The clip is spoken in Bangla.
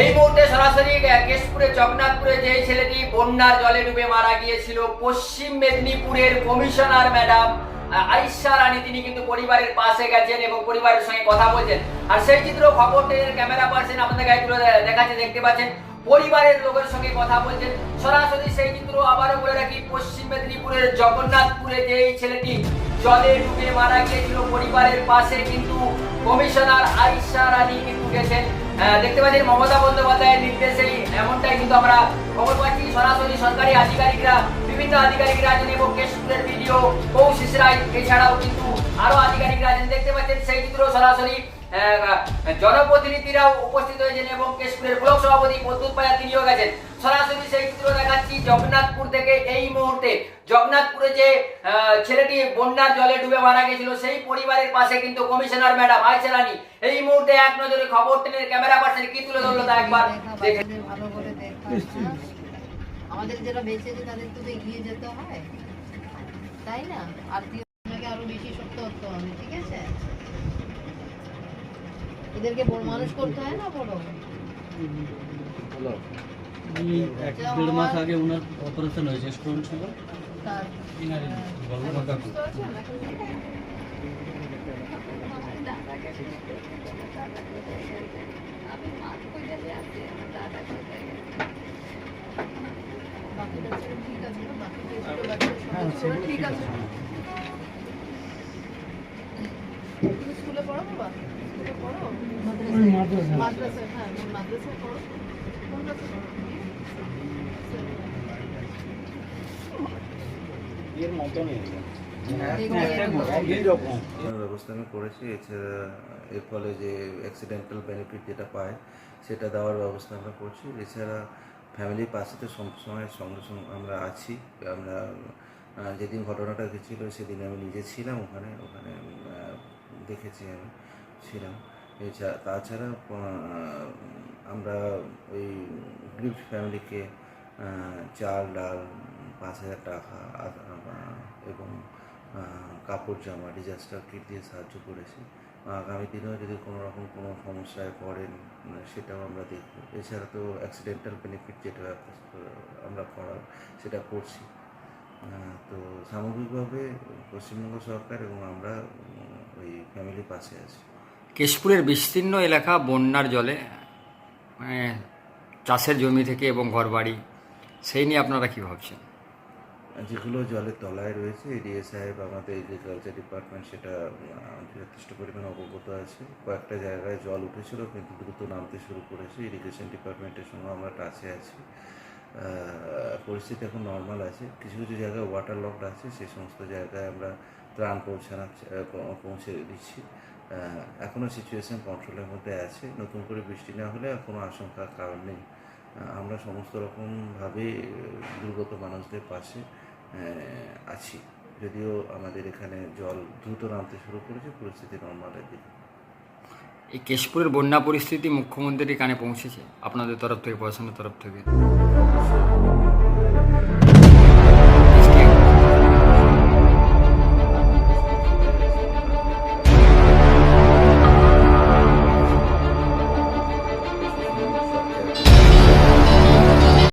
এই মুহূর্তে সরাসরি কেশপুরে, জগন্নাথপুরে যে ছেলেটি বন্যার জলে ডুবে মারা গিয়েছিল, পশ্চিম মেদিনীপুরের কমিশনার ম্যাডাম আইসা রানী, তিনি কিন্তু পরিবারের পাশে গেছেন এবং পরিবারের সঙ্গে কথা বলছেন। আর সেই চিত্র খবর টেনের ক্যামেরা পার্সেন আপনাদের গায়ে তুলে দেখাচ্ছে, দেখতে পাচ্ছেন, পরিবারের লোকের সঙ্গে কথা বলছেন। সরাসরি সেই চিত্র আবারও বলে রাখি, পশ্চিম মেদিনীপুরের জগন্নাথপুরে যে এই ছেলেটি জলে ডুবে মারা গিয়েছিল, পরিবারের পাশে কিন্তু কমিশনার আইসা রানী কিন্তু গেছেন। দেখতে পাচ্ছেন মমতা বন্দ্যোপাধ্যায়ের নির্দেশেই এমনটাই কিন্তু আমরা খবর পাচ্ছি। সরাসরি সরকারি আধিকারিকরা, বিভিন্ন আধিকারিকরা আছেন এবং কেশপুরের ভিডিও কৌশিস রায় এছাড়াও কিন্তু আরও আধিকারিকরা আছেন। দেখতে পাচ্ছেন সেই চিত্র সরাসরি জনপ্রতিনিধিরাও উপস্থিত হয়েছেন এবং কেশপুরের ব্লক সভাপতি প্রদ্যুৎ পায়া তিনিও গেছেন। সরাসরি সেই চিত্র দেখাচ্ছি জগন্নাথপুর থেকে এই মুহূর্তে জগন্নাথপুরে যে আহ, ছেলেটি বন্যার জলে ডুবে মারা গেছিল সেই পরিবারের পাশে কিন্তু কমিশনার ম্যাডাম আয়সা রানী এই মুহূর্তে এক নজরে খবর টেনের ক্যামেরা পার্সেন কি তুলে ধরলো তা একবার দেখে? আমাদের যারা বেঁচে আছে তাদের তো এগিয়ে যেতে হয়। তাই না? আত্মীয় আপনাকে আরও বেশি শক্ত হতে হবে ঠিক আছে? এদেরকে বড় মানুষ করতে হয় না বড়? এই এক দেড় মাস আগে ওনার অপারেশন হয়েছে স্টোন ছিল। ছেলে ঠিক আছে। স্কুলে পড়ো বাবা? স্কুলে পড়ো? মাদ্রাসায়। মাদ্রাসায় হ্যাঁ মাদ্রাসায় পড়ো কোন ক্লাসে পড়ো এর মতনই ব্যবস্থা আমি করেছি এছাড়া এর ফলে যে অ্যাক্সিডেন্টাল বেনিফিট যেটা পায় সেটা দেওয়ার ব্যবস্থা আমরা করছি। এছাড়া ফ্যামিলির পাশে তো সবসময় সঙ্গে সঙ্গে আমরা আছি। আমরা যেদিন ঘটনাটা ঘটেছিল সেদিন আমি নিজে ছিলাম ওখানে ওখানে দেখেছি আমি ছিলাম। এছাড়া তাছাড়া আমরা ওই গ্রিফট ফ্যামিলিকে চাল ডাল পাঁচ হাজার টাকা এবং কাপড় জামা ডিজাস্টার কিট দিয়ে সাহায্য করেছি। আগামী দিনেও যদি কোনো রকম কোনো সমস্যায় পড়েন, সেটাও আমরা দেখব। এছাড়া তো অ্যাক্সিডেন্টাল বেনিফিট যেটা, আমরা করার, সেটা করছি। তো সামগ্রিকভাবে পশ্চিমবঙ্গ সরকার এবং আমরা ওই ফ্যামিলির পাশে আছি। কেশপুরের বিস্তীর্ণ এলাকা বন্যার জলে মানে চাষের জমি থেকে এবং ঘরবাড়ি, সেই নিয়ে আপনারা কী ভাবছেন? যেগুলো জলের তলায় রয়েছে, এডিএ সাহেব, আমাদের এগ্রিকালচার ডিপার্টমেন্ট, সেটা যথেষ্ট পরিমাণে অবগত আছে। কয়েকটা জায়গায় জল উঠেছিল, কিন্তু দ্রুত নামতে শুরু করেছে। ইরিগেশন ডিপার্টমেন্টের সঙ্গে আমরা টাচে আছি। পরিস্থিতি এখন নর্মাল আছে। কিছু কিছু জায়গায় ওয়াটার লকড আছে সেই সমস্ত জায়গায় আমরা ত্রাণ পৌঁছানো পৌঁছে দিচ্ছি। এখনও সিচুয়েশন কন্ট্রোলের মধ্যে আছে। নতুন করে বৃষ্টি না হলে কোনো আশঙ্কার কারণ নেই। আমরা সমস্ত রকমভাবে দুর্গত মানুষদের পাশে আছি। যদিও আমাদের এখানে জল দ্রুত নামতে শুরু করেছে, পরিস্থিতি নর্মালের দিকে। এই কেশপুরের বন্যা পরিস্থিতি মুখ্যমন্ত্রীর কানে পৌঁছেছে। আপনাদের তরফ থেকে, প্রশাসনের তরফ থেকে।